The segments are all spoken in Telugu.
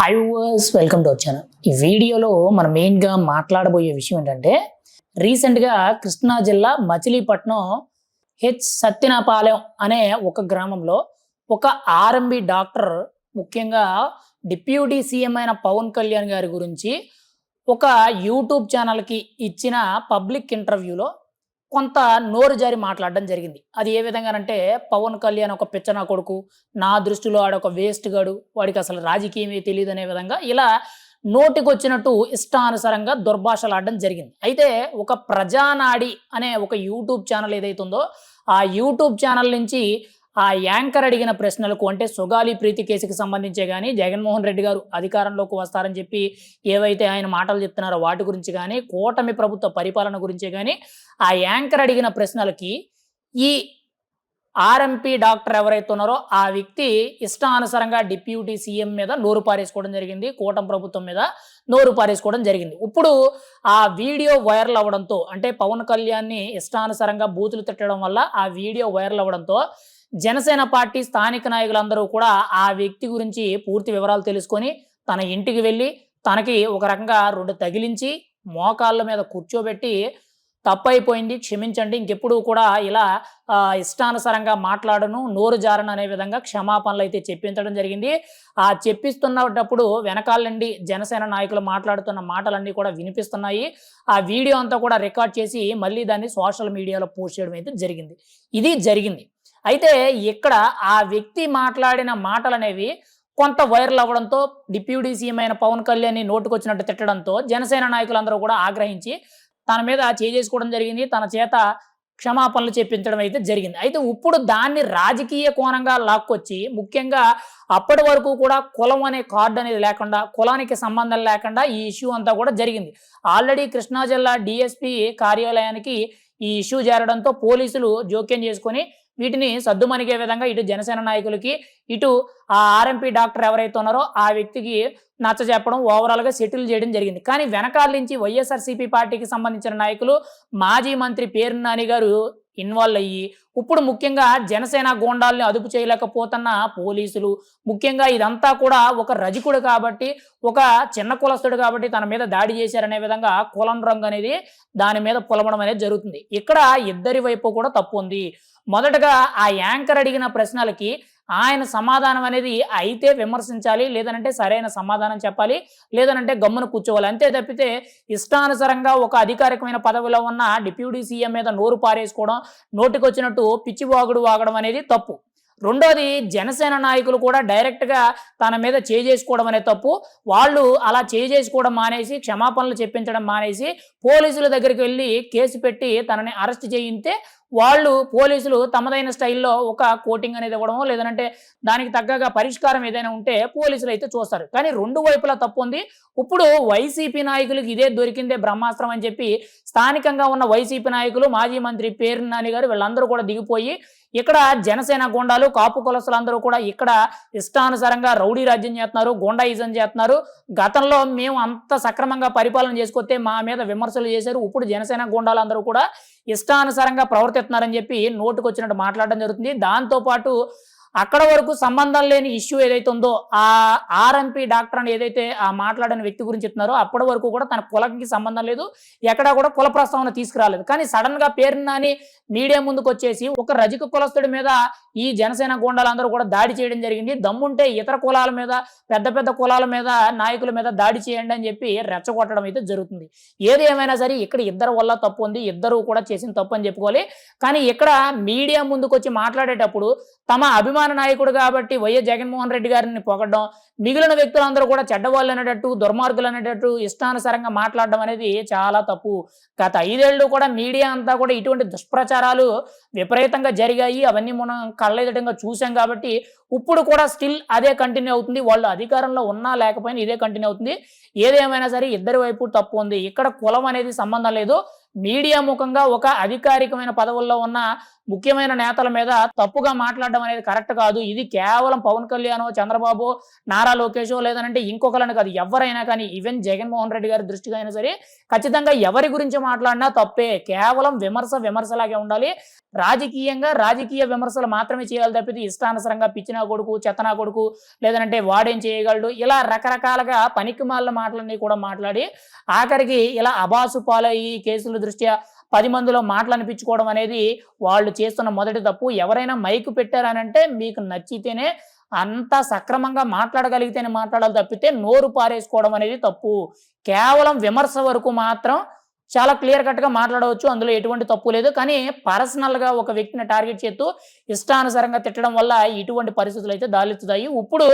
హాయ్ వర్స్ వెల్కమ్ టు వచ్చాను ఛానల్ ఈ వీడియోలో మనం మెయిన్గా మాట్లాడబోయే విషయం ఏంటంటే రీసెంట్గా కృష్ణా జిల్లా మచిలీపట్నం హెచ్ సత్యనాపాలెం అనే ఒక గ్రామంలో ఒక ఆర్ఎంబి డాక్టర్ ముఖ్యంగా డిప్యూటీ సీఎం అయిన పవన్ కళ్యాణ్ గారి గురించి ఒక యూట్యూబ్ ఛానల్కి ఇచ్చిన పబ్లిక్ ఇంటర్వ్యూలో కొంత నోరు జారి మాట్లాడడం జరిగింది. అది ఏ విధంగానంటే పవన్ కళ్యాణ్ ఒక పిచ్చనా కొడుకు నా దృష్టిలో ఆడొక వేస్ట్ గాడు వాడికి అసలు రాజకీయమే తెలియదు అనే విధంగా ఇలా నోటికొచ్చినట్టు ఇష్టానుసారంగా దుర్భాషలాడడం జరిగింది. అయితే ఒక ప్రజానాడి అనే ఒక యూట్యూబ్ ఛానల్ ఏదైతే ఉందో ఆ యూట్యూబ్ ఛానల్ నుంచి ఆ యాంకర్ అడిగిన ప్రశ్నలకు అంటే సుగాలి ప్రీతి కేసుకి సంబంధించే కానీ జగన్మోహన్ రెడ్డి గారు అధికారంలోకి వస్తారని చెప్పి ఏవైతే ఆయన మాటలు చెప్తున్నారో వాటి గురించి కానీ కూటమి ప్రభుత్వ పరిపాలన గురించే కానీ ఆ యాంకర్ అడిగిన ప్రశ్నలకి ఈ ఆర్ఎంపీ డాక్టర్ ఎవరైతే ఉన్నారో ఆ వ్యక్తి ఇష్టానుసారంగా డిప్యూటీ సీఎం మీద నోరు పారేసుకోవడం జరిగింది కూటమి ప్రభుత్వం మీద నోరు పారేసుకోవడం జరిగింది. ఇప్పుడు ఆ వీడియో వైరల్ అవ్వడంతో అంటే పవన్ కళ్యాణ్ని ఇష్టానుసారంగా బూతులు తిట్టడం వల్ల ఆ వీడియో వైరల్ అవ్వడంతో జనసేన పార్టీ స్థానిక నాయకులందరూ కూడా ఆ వ్యక్తి గురించి పూర్తి వివరాలు తెలుసుకొని తన ఇంటికి వెళ్ళి తనకి ఒక రకంగా రెండు తగిలించి మోకాళ్ళ మీద కూర్చోబెట్టి తప్పైపోయింది క్షమించండి ఇంకెప్పుడు కూడా ఇలా ఇష్టానుసారంగా మాట్లాడను నోరు జారను అనే విధంగా క్షమాపణలు అయితే చెప్పించడం జరిగింది. ఆ చెప్పిస్తున్నప్పుడు వెనకాల నుండి జనసేన నాయకులు మాట్లాడుతున్న మాటలన్నీ కూడా వినిపిస్తున్నాయి. ఆ వీడియో అంతా కూడా రికార్డ్ చేసి మళ్ళీ దాన్ని సోషల్ మీడియాలో పోస్ట్ చేయడం అయితే జరిగింది. ఇది జరిగింది. అయితే ఇక్కడ ఆ వ్యక్తి మాట్లాడిన మాటలు అనేవి కొంత వైరల్ అవ్వడంతో డిప్యూటీ సీఎం అయిన పవన్ కళ్యాణ్ నోటుకొచ్చినట్టు తిట్టడంతో జనసేన నాయకులందరూ కూడా ఆగ్రహించి తన మీద చేసుకోవడం జరిగింది. తన చేత క్షమాపణలు చెప్పించడం అయితే జరిగింది. అయితే ఇప్పుడు దాన్ని రాజకీయ కోణంగా లాక్కొచ్చి ముఖ్యంగా అప్పటి వరకు కూడా కులం అనే కార్డు అనేది లేకుండా కులానికి సంబంధం లేకుండా ఈ ఇష్యూ అంతా కూడా జరిగింది. ఆల్రెడీ కృష్ణా జిల్లా డిఎస్పి కార్యాలయానికి ఈ ఇష్యూ చేరడంతో పోలీసులు జోక్యం చేసుకొని వీటిని సద్దుమణిగే విధంగా ఇటు జనసేన నాయకులకి ఇటు ఆ ఆర్ఎంపీ డాక్టర్ ఎవరైతే ఉన్నారో ఆ వ్యక్తికి నచ్చ చెప్పడం ఓవరాల్గా సెటిల్ చేయడం జరిగింది. కానీ వెనకాల నుంచి వైఎస్ఆర్సీపీ పార్టీకి సంబంధించిన నాయకులు మాజీ మంత్రి పేరు నాని గారు ఇన్వాల్వ్ అయ్యి ఇప్పుడు ముఖ్యంగా జనసేన గోండాల్ని అదుపు చేయలేకపోతున్న పోలీసులు ముఖ్యంగా ఇదంతా కూడా ఒక రజకుడు కాబట్టి ఒక చిన్న కులస్తుడు కాబట్టి తన మీద దాడి చేశారనే విధంగా కులం రంగు అనేది దాని మీద పొలమడం అనేది జరుగుతుంది. ఇక్కడ ఇద్దరి వైపు కూడా తప్పు ఉంది. మొదటగా ఆ యాంకర్ అడిగిన ప్రశ్నలకి ఆయన సమాధానం అనేది అయితే విమర్శించాలి లేదనంటే సరైన సమాధానం చెప్పాలి లేదనంటే గమ్మున కూర్చోవాలి. అంతే తప్పితే ఇష్టానుసారంగా ఒక అధికారికమైన పదవిలో ఉన్న డిప్యూటీ సీఎం మీద నోరు పారేసుకోవడం నోటికొచ్చినట్టు పిచ్చి వాగుడు వాగడం అనేది తప్పు. రెండోది జనసేన నాయకులు కూడా డైరెక్ట్గా తన మీద చేసుకోవడం అనే తప్పు. వాళ్ళు అలా చేసుకోవడం మానేసి క్షమాపణలు చెప్పించడం మానేసి పోలీసుల దగ్గరికి వెళ్ళి కేసు పెట్టి తనని అరెస్ట్ చేయితే వాళ్ళు పోలీసులు తమదైన స్టైల్లో ఒక కోటింగ్ అనేది ఇవ్వడమో లేదంటే దానికి తగ్గగా పరిష్కారం ఏదైనా ఉంటే పోలీసులు అయితే చూస్తారు. కానీ రెండు వైపులా తప్పు ఉంది. ఇప్పుడు వైసీపీ నాయకులకు ఇదే దొరికిందే బ్రహ్మాస్త్రం అని చెప్పి స్థానికంగా ఉన్న వైసీపీ నాయకులు మాజీ మంత్రి పేరు నాని గారు వీళ్ళందరూ కూడా దిగిపోయి ఇక్కడ జనసేన గోండాలు కాపు కులస్తులందరూ కూడా ఇక్కడ ఇష్టానుసారంగా రౌడీ రాజ్యం చేస్తున్నారు గోండాయిజం చేస్తున్నారు. గతంలో మేము అంత సక్రమంగా పరిపాలన చేసుకొస్తే మా మీద విమర్శలు చేశారు. ఇప్పుడు జనసేన గుండాలందరూ కూడా ఇష్టానుసారంగా ప్రవర్తిస్తున్నారని చెప్పి నోటుకొచ్చినట్టు మాట్లాడడం జరుగుతుంది. దాంతోపాటు అక్కడ వరకు సంబంధం లేని ఇష్యూ ఏదైతే ఉందో ఆ ఆర్ఎంపీ డాక్టర్ అని ఏదైతే ఆ మాట్లాడిన వ్యక్తి గురించి చెప్తున్నారో అప్పటి వరకు కూడా తన కులకి సంబంధం లేదు. ఎక్కడా కూడా కుల ప్రస్తావన తీసుకురాలేదు. కానీ సడన్గా పేరునాని మీడియా ముందుకు వచ్చేసి ఒక రజక కులస్తుడి మీద ఈ జనసేన గోండాలందరూ కూడా దాడి చేయడం జరిగింది. దమ్ముంటే ఇతర కులాల మీద పెద్ద పెద్ద కులాల మీద నాయకుల మీద దాడి చేయండి అని చెప్పి రెచ్చగొట్టడం అయితే జరుగుతుంది. ఏది ఏమైనా సరే ఇక్కడ ఇద్దరు వల్ల తప్పు ఉంది ఇద్దరు కూడా చేసిన తప్పు అని చెప్పుకోవాలి. కానీ ఇక్కడ మీడియా ముందుకు వచ్చి మాట్లాడేటప్పుడు తమ అభిమాన నాయకుడు కాబట్టి వైఎస్ జగన్మోహన్ రెడ్డి గారిని పొగడం మిగిలిన వ్యక్తులందరూ కూడా చెడ్డవాళ్ళు అనేటట్టు దుర్మార్గులు అనేటట్టు ఇష్టానుసారంగా మాట్లాడడం అనేది చాలా తప్పు. గత ఐదేళ్ళు కూడా మీడియా అంతా కూడా ఇటువంటి దుష్ప్రచారాలు విపరీతంగా జరిగాయి. అవన్నీ మనం కళ్ళెదటంగా చూసాం కాబట్టి ఇప్పుడు కూడా స్టిల్ అదే కంటిన్యూ అవుతుంది. వాళ్ళు అధికారంలో ఉన్నా లేకపోయినా ఇదే కంటిన్యూ అవుతుంది. ఏదేమైనా సరే ఇద్దరి వైపు తప్పు ఉంది. ఇక్కడ కులం అనేది సంబంధం లేదు. మీడియా ముఖంగా ఒక అధికారికమైన పదవుల్లో ఉన్న ముఖ్యమైన నేతల మీద తప్పుగా మాట్లాడడం అనేది కరెక్ట్ కాదు. ఇది కేవలం పవన్ కళ్యాణ్ చంద్రబాబు నారా లోకేష్ లేదనంటే ఇంకొకరిని కాదు. ఎవరైనా కానీ ఈవెన్ జగన్మోహన్ రెడ్డి గారి దృష్టిగా అయినా సరే ఖచ్చితంగా ఎవరి గురించి మాట్లాడినా తప్పే. కేవలం విమర్శ విమర్శలాగే ఉండాలి. రాజకీయంగా రాజకీయ విమర్శలు మాత్రమే చేయాలి తప్పితే ఇష్టానుసరంగా పిచ్చినా కొడుకు చెత్తనా కొడుకు లేదంటే వాడేం చేయగలడు? ఇలా రకరకాలుగా పనికిమాల మాటలన్నీ కూడా మాట్లాడి ఆఖరికి ఇలా అబాసు పాలయ్యి కేసులు దృష్ట్యా పది మందిలో మాటలు అనిపించుకోవడం అనేది వాళ్ళు చేస్తున్న మొదటి తప్పు. ఎవరైనా మైకు పెట్టారనంటే మీకు నచ్చితేనే అంత సక్రమంగా మాట్లాడగలిగితేనే మాట్లాడాలి తప్పితే నోరు పారేసుకోవడం అనేది తప్పు. కేవలం విమర్శ వరకు మాత్రం చాలా క్లియర్ కట్గా మాట్లాడవచ్చు. అందులో ఎటువంటి తప్పు లేదు. కానీ పర్సనల్గా ఒక వ్యక్తిని టార్గెట్ చేస్తూ ఇష్టానుసారంగా తిట్టడం వల్ల ఇటువంటి పరిస్థితులు అయితే దాలెత్తుతాయి. ఇప్పుడు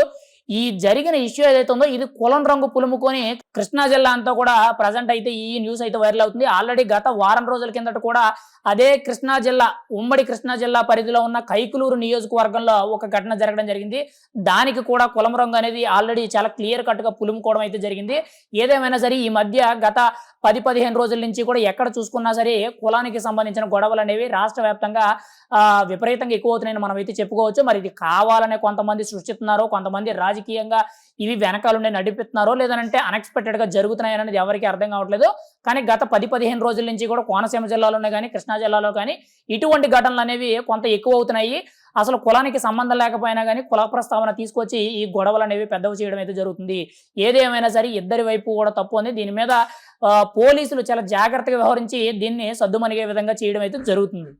ఈ జరిగిన ఇష్యూ ఏదైతే ఉందో ఇది కులం రంగు పులుముకొని కృష్ణా జిల్లా అంతా కూడా ప్రజెంట్ అయితే ఈ న్యూస్ అయితే వైరల్ అవుతుంది. ఆల్రెడీ గత వారం రోజుల కిందట కూడా అదే కృష్ణా జిల్లా ఉమ్మడి కృష్ణా జిల్లా పరిధిలో ఉన్న కైకులూరు నియోజకవర్గంలో ఒక ఘటన జరగడం జరిగింది. దానికి కూడా కులం రంగు అనేది ఆల్రెడీ చాలా క్లియర్ కట్గా పులుముకోవడం అయితే జరిగింది. ఏదేమైనా సరే ఈ మధ్య గత పది పదిహేను రోజుల నుంచి కూడా ఎక్కడ చూసుకున్నా సరే కులానికి సంబంధించిన గొడవలు అనేవి రాష్ట్ర వ్యాప్తంగా విపరీతంగా ఎక్కువ అవుతున్నాయని మనం అయితే చెప్పుకోవచ్చు. మరి ఇది కావాలనే కొంతమంది సృష్టిస్తున్నారు కొంతమంది రాజకీయంగా ఇవి వెనకాలండి నడిపిస్తున్నారో లేదంటే అన్ఎక్స్పెక్టెడ్గా జరుగుతున్నాయి అనేది ఎవరికి అర్థం కావట్లేదు. కానీ గత పది పదిహేను రోజుల నుంచి కూడా కోనసీమ జిల్లాలోనే కానీ కృష్ణా జిల్లాలో కానీ ఇటువంటి ఘటనలు అనేవి కొంత ఎక్కువ అవుతున్నాయి అసలు కులానికి సంబంధం లేకపోయినా కానీ కుల ప్రస్తావన తీసుకొచ్చి ఈ గొడవలు అనేవి పెద్దవి చేయడం అయితే జరుగుతుంది. ఏదేమైనా సరే ఇద్దరి వైపు కూడా తప్పు ఉంది. దీని మీద పోలీసులు చాలా జాగ్రత్తగా వ్యవహరించి దీన్ని సద్దుమనిగే విధంగా చేయడం అయితే జరుగుతుంది.